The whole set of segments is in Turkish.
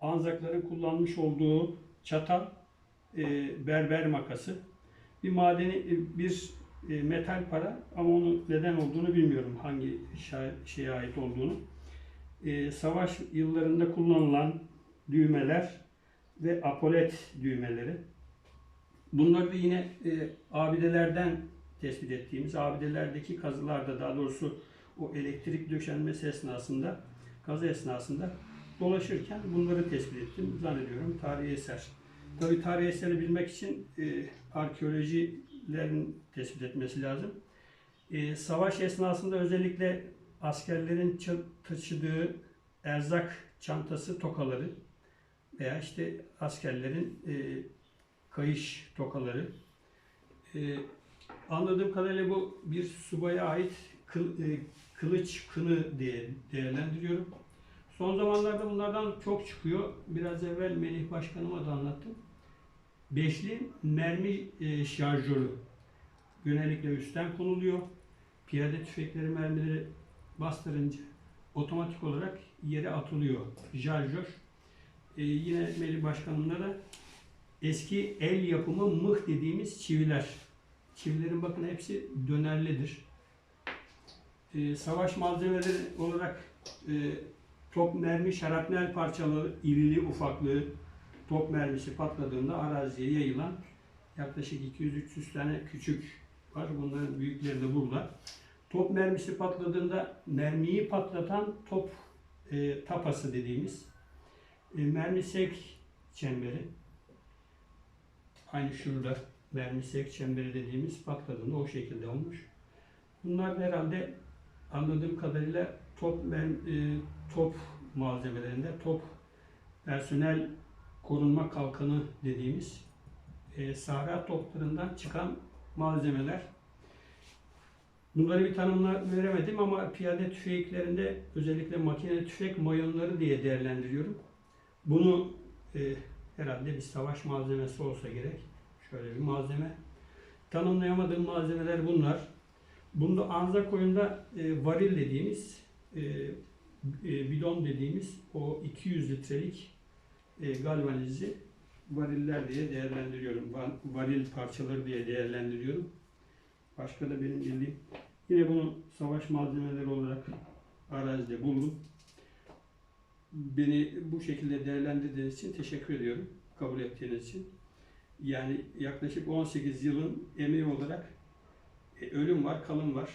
Anzakların kullanmış olduğu çatal, e, berber makası. Bir madeni, e, bir e, metal para ama onun neden olduğunu bilmiyorum. Hangi şeye ait olduğunu. E, savaş yıllarında kullanılan düğmeler ve apolet düğmeleri. Bunları da yine e, abidelerden tespit ettiğimiz, abidelerdeki kazılarda daha doğrusu o elektrik döşenmesi esnasında, kazı esnasında dolaşırken bunları tespit ettim. Zannediyorum tarihi eser. Tabii tarihi eseri bilmek için e, arkeolojilerin tespit etmesi lazım. E, savaş esnasında özellikle askerlerin taşıdığı erzak çantası tokaları veya işte askerlerin e, kayış tokaları. E, anladığım kadarıyla bu bir subaya ait kıl- e, kılıç kını diye değerlendiriyorum. Son zamanlarda bunlardan çok çıkıyor. Biraz evvel Melih Başkanıma da anlattım. Beşli mermi e, şarjörü. Genellikle üstten konuluyor. Piyade tüfekleri mermileri bastırınca otomatik olarak yere atılıyor. Şarjör. E, yine Melih Başkanımla da eski el yapımı mıh dediğimiz çiviler. Çivilerin bakın hepsi dönerlidir. E, savaş malzemeleri olarak e, top mermi, şarapnel parçaları, irili ufaklığı, top mermisi patladığında araziye yayılan yaklaşık 200-300 tane küçük var. Bunların büyükleri de burada. Top mermisi patladığında mermiyi patlatan top e, tapası dediğimiz e, mermi sevk çemberi. Aynı şurada mermi sevk çemberi dediğimiz patladığında o şekilde olmuş. Bunlar herhalde anladığım kadarıyla top mermi, top malzemelerinde top personel korunma kalkanı dediğimiz e, sahra toplarından çıkan malzemeler. Bunları bir tanımla veremedim ama piyade tüfeklerinde özellikle makine tüfek mayonları diye değerlendiriyorum. Bunu e, herhalde bir savaş malzemesi olsa gerek. Şöyle bir malzeme. Tanımlayamadığım malzemeler bunlar. Bunda anzak oyunda e, varil dediğimiz, e, e, bidon dediğimiz o 200 litrelik e, galvanizi variller diye değerlendiriyorum. Va- Varil parçaları diye değerlendiriyorum. Başka da benim bildiğim. Yine bunu savaş malzemeleri olarak arazide buldum. Beni bu şekilde değerlendirdiğiniz için teşekkür ediyorum. Kabul ettiğiniz için. Yani yaklaşık 18 yılın emeği olarak e, ölüm var, kalım var.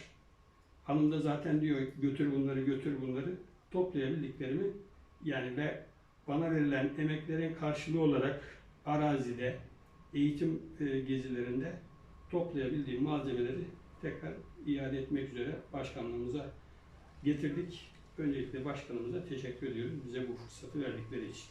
Hanım da zaten diyor götür bunları, götür bunları. Toplayabildiklerimi yani ve bana verilen emeklerin karşılığı olarak arazide, eğitim e, gezilerinde toplayabildiğim malzemeleri tekrar iade etmek üzere başkanlığımıza getirdik. Öncelikle başkanımıza teşekkür ediyorum bize bu fırsatı verdikleri için.